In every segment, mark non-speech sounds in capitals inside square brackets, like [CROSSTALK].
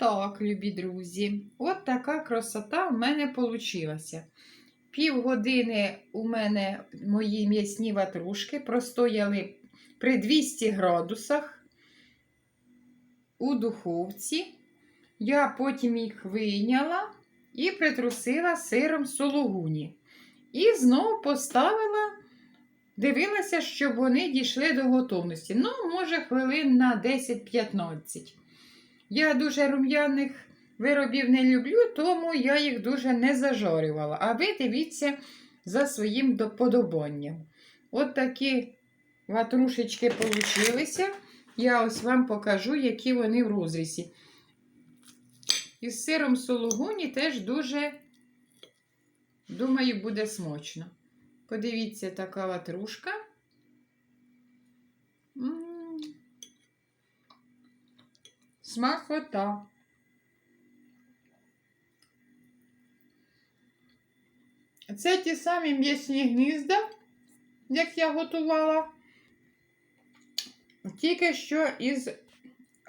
Так, любі друзі, от така красота в мене вийшла. Півгодини у мене мої м'ясні ватрушки простояли при 200 градусах у духовці. Я потім їх вийняла і притрусила сиром сологуні. І знову поставила, дивилася, щоб вони дійшли до готовності. Ну, може, хвилин на 10-15. Я дуже рум'яних виробів не люблю, тому я їх дуже не зажарювала. А ви дивіться за своїм доподобанням. От такі ватрушечки получилися. Я ось вам покажу, які вони в розрізі. І з сиром сулугуні теж дуже, думаю, буде смачно. Подивіться, така ватрушка. Смакота. Це ті самі м'ясні гнізда, як я готувала, тільки що із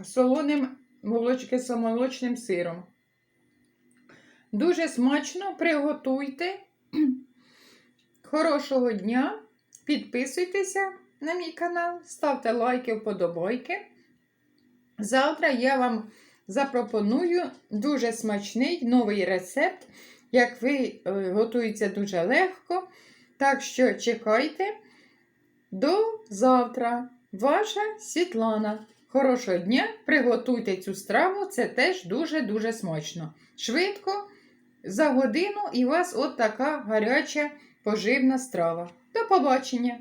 солоним молочкисомолочним сиром. Дуже смачно приготуйте. [CLEARS THROAT] Хорошого дня! Підписуйтеся на мій канал, ставте лайки, вподобайки. Завтра я вам запропоную дуже смачний новий рецепт, як ви е, готується дуже легко. Так що чекайте до завтра. Ваша Світлана. Хорошого дня! Приготуйте цю страву, це теж дуже-дуже смачно. Швидко, за годину, і у вас от така гаряча поживна страва. До побачення!